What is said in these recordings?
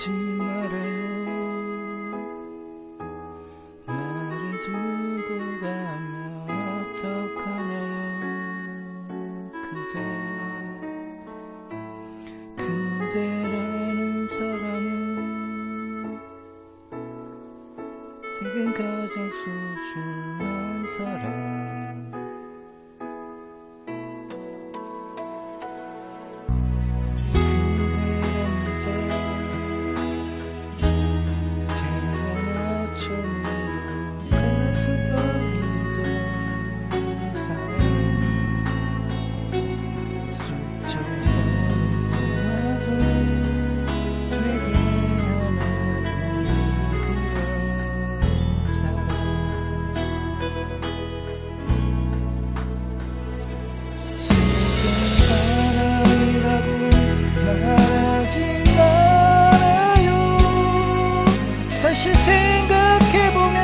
잊지 말아요 나를 두고 가면 어떡하나요 그대. 그대라는 사람은 내겐 가장 소중한 사람 다시 생각해보면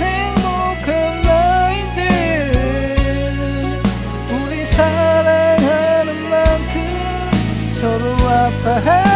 행복한 나인데 우리 사랑하는 만큼 서로 아파하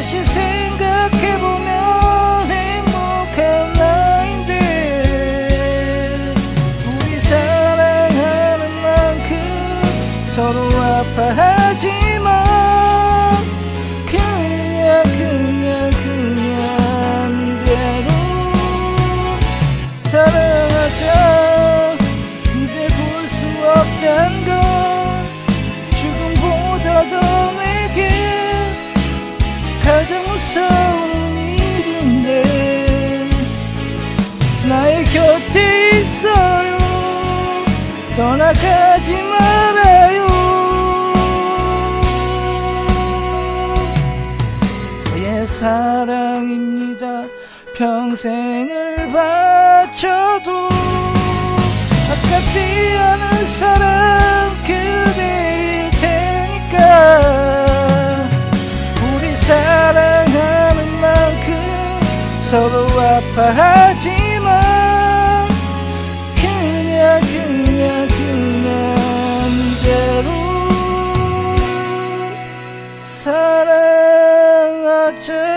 다시 생각해보면 행복한 나인데 우리 사랑하는 만큼 서로 아파하 사랑하자 이제 볼수 없단 건 죽음보다 더 내게 가장 무서운 일인데 나의 곁에 있어요. 떠나가지 말 합니다. 평생을 바쳐도 아깝지 않은 사람 그대일 테니까 우리 사랑하는 만큼 서로 아파하지만 그냥 그냥 그냥 대로 사랑하자